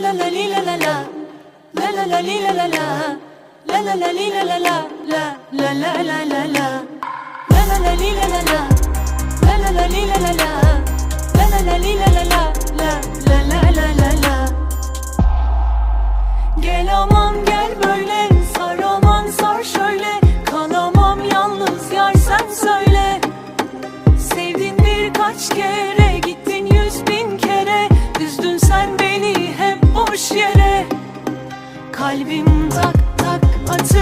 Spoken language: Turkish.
la la li la la la La la la li la la la La la la li la la la La la la la la la La la la li la la la La la la li la la la La la la li la la la La la la la la la Gel aman kalbim tak tak atıyor.